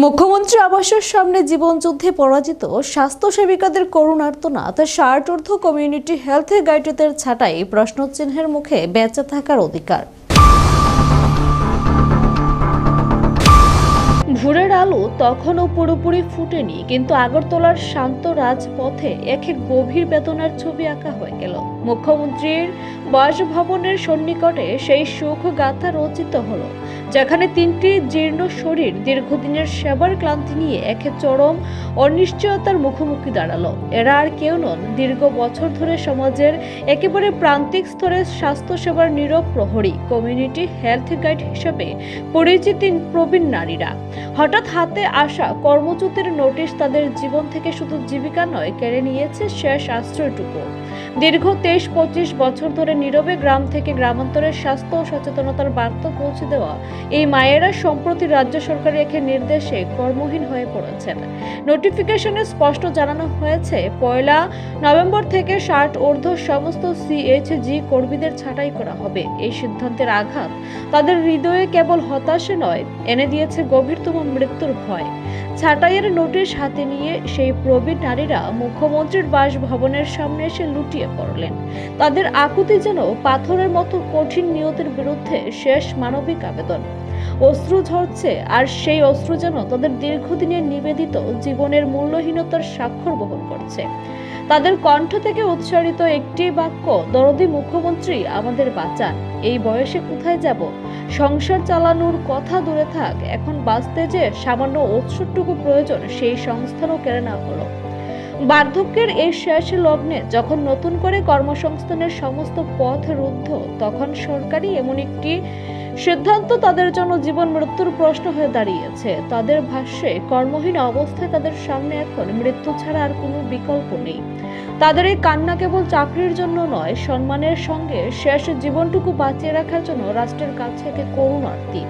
মুখ্যমন্ত্রী আবাসের সামনে জীবনযুদ্ধে পরাজিত স্বাস্থ্য সেবিকাদের করুণার্তনাথ ষাট ঊর্ধ্ব কমিউনিটি হেলথ গাইডদের ছাঁটাই প্রশ্নচিহ্নের মুখে বেঁচে থাকার অধিকার। ভোরের আলো তখনও পুরোপুরি ফুটেনি, কিন্তু আগরতলার শান্ত রাজপথে এক গভীর বেদনার ছবি আঁকা হয়ে গেল। মুখ্যমন্ত্রীর বাসভবনের সন্নিকটে সেই সুখ গাথা রচিত হলো যেখানে তিনটি জীর্ণ শরীর দীর্ঘদিনের সেবার ক্লান্তি নিয়ে একে চরম অনিশ্চয়তার মুখোমুখি দাঁড়াল। এরা আর কেউ নন, দীর্ঘ বছর ধরে সমাজের একেবারে প্রান্তিক স্তরে স্বাস্থ্যসেবার নীরব প্রহরী কমিউনিটি হেলথ গাইড হিসেবে পরিচিতি প্রবীণ নারীরা। হঠাৎ হাতে আসা কর্মচ্যুতির নোটিশ তাদের জীবন থেকে শুধু জীবিকা নয়, কেড়ে নিয়েছে শেষ আশ্রয়টুকু। দীর্ঘ তেইশ, পঁচিশ বছর ধরে নীরবে গ্রাম থেকে গ্রামান্তরের স্বাস্থ্য ও সচেতনতার বার্তা পৌঁছে দেওয়া এই মায়েরা সম্প্রতি রাজ্য সরকারের এক নির্দেশে কর্মহীন হয়ে পড়েছেন। নোটিফিকেশনে স্পষ্ট জানানো হয়েছে, পয়লা নভেম্বর থেকে ষাট ঊর্ধ্ব সমস্ত সিএইচজি কর্মীদের ছাঁটাই করা হবে। এই সিদ্ধান্তের আঘাত তাদের হৃদয়ে কেবল হতাশা নয়, এনে দিয়েছে গভীরতম মৃত্যুর ভয়। ছাঁটাইয়ের নোটিশ হাতে নিয়ে সেই প্রবীণ নারীরা মুখ্যমন্ত্রীর বাসভবনের সামনে এসে লুটিয়ে পড়লেন। তাদের আকুতি যেন পাথরের মতো কঠিন নিয়তের বিরুদ্ধে শেষ মানবিক আবেদন। অশ্রু ঝরছে আর সেই অশ্রু যেন তাদের দীর্ঘদিনের নিবেদিত জীবনের মূল্যহীনতার স্বাক্ষর বহন করছে। তাদের কণ্ঠ থেকে উচ্চারিত একটি বাক্য, দরদি মুখ্যমন্ত্রী, আমাদের বাঁচান। এই বয়সে কোথায় যাব? সংসার চালানোর কথা দূরে থাক। এখন বাঁচতে যে সামান্য ঔষধটুকু প্রয়োজন, সেই সংস্থানও কেড়ে না হলো বার্ধক্যের এই শেষ লগ্নে যখন নতুন করে কর্মসংস্থানের সমস্ত পথ রুদ্ধ, তখন সরকারি এমন একটি সিদ্ধান্ত তাদের জন্য জীবন মৃত্যুর প্রশ্ন হয়ে দাঁড়িয়েছে। তাদের ভাষ্যে, কর্মহীন অবস্থায় তাদের সামনে এখন মৃত্যু ছাড়া আর কোনো বিকল্প নেই। তাদের এই কান্না কেবল চাকরির জন্য নয়, সম্মানের সঙ্গে শেষ জীবনটুকু বাঁচিয়ে রাখার জন্য রাষ্ট্রের কাছ থেকে করুণার্থী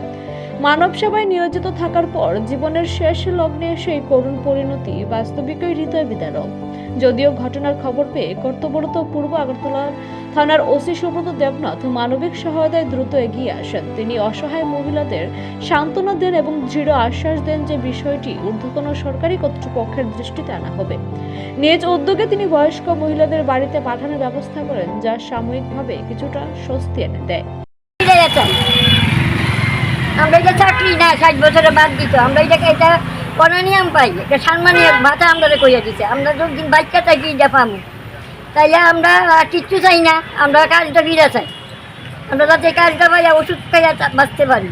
মানব সেবায় নিয়োজিত থাকার পর জীবনের শেষ লগ্নে সেই করুণ পরিণতি বাস্তবিকই হৃদয় বিদারক। যদিও ঘটনার খবর পেয়ে কর্তব্যরত পূর্ব আগরতলার থানার ওসি সুব্রত দেবনাথ মানবিক সহায়তায় দ্রুত এগিয়ে আসেন। তিনি অসহায় মহিলাদের সান্ত্বনা দেন এবং দৃঢ় আশ্বাস দেন যে বিষয়টি ঊর্ধ্বতন সরকারি কর্তৃপক্ষের দৃষ্টিতে আনা হবে। নিজ উদ্যোগে তিনি বয়স্ক মহিলাদের বাড়িতে পাঠানোর ব্যবস্থা করেন, যা সাময়িকভাবে কিছুটা স্বস্তি এনে দেয়। আমরা এটা চাকরি না, ষাট বছরে বাদ দিত, আমরা এটাকে এটা নিয়ম পাই এটা সম্মানীয় ভাতা আমরা কইয়া দিছে। আমরা যতদিন বাচ্চা থাকি, এটা তাইলে আমরা কিচ্ছু চাই না, আমরা কাজটা ফিরে চাই। আমরা যাতে কাজটা পাই ওষুধ খাইয়া বাঁচতে পারি।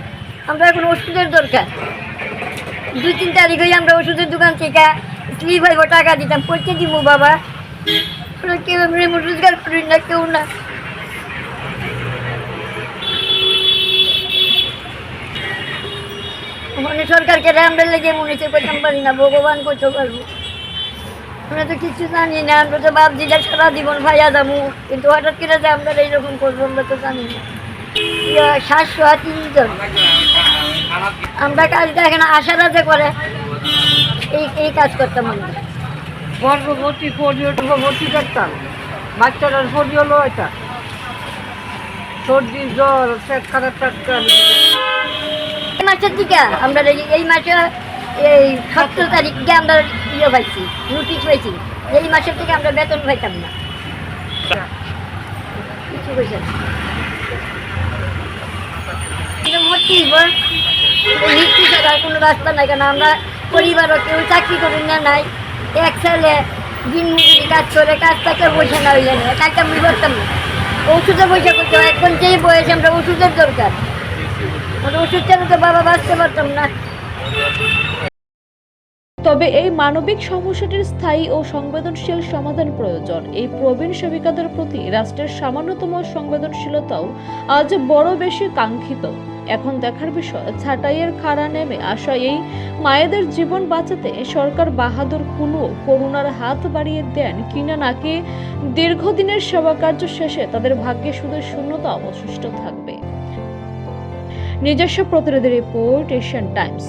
আমরা এখন ওষুধের দরকার। দুই তিন তারিখ হয়ে আমরা ওষুধের দোকান থেকে স্লিপ হইব, টাকা দিতাম। পয়সা দিব বাবা। কেউ রোজগার করি না, কেউ না মানে সরকারকে আমরা লেগে মনে হচ্ছে করতাম পারি না, ভগবান করতে পারব আমরা তো কিছু জানি না, আমরা তো বাপ দিদা সারা জীবন ভাইয়া যাব, কিন্তু হঠাৎ করে যে আমরা এইরকম করব, আমরা তো জানি না। সাতশো তিনজন আমরা কাজটা এখানে আশারা যে করে। এই এই কাজ করতাম গর্ভবতী বাচ্চাটার সর্দি, জ্বর খারাপ টাটকা মাসের দিকে আমরা এই- মাসে এই সতেরো তারিখ দিয়ে আমরা ইয়ে পাইছি নোটিশ পাইছি। এই মাসের থেকে আমরা বেতন পাইতাম না। কোনো রাস্তা নাই কেন আমরা পরিবারও কেউ চাকরি করি না, নাই। এক না ওষুধে বসে এখন যেই বয়সে আমরা ওষুধের দরকার। তবে এই মানবিক সমস্যাটির স্থায়ী ও সংবেদনশীল সমাধান প্রয়োজন। এই প্রবীণ সেবিকাদের প্রতি রাষ্ট্রের সামান্যতম সংবেদনশীলতাও আজ বড় বেশি কাঙ্ক্ষিত। এখন দেখার বিষয়, ছাঁটাইয়ের খাড়া নেমে আসা এই মায়েদের জীবন বাঁচাতে সরকার বাহাদুর কোনো করুণার হাত বাড়িয়ে দেন কিনা নাকি দীর্ঘদিনের সেবা কার্য শেষে তাদের ভাগ্যে শুধু শূন্যতা অবশিষ্ট থাকবে। নিজস্ব প্রতিনিধি রিপোর্ট এশিয়ান টাইমস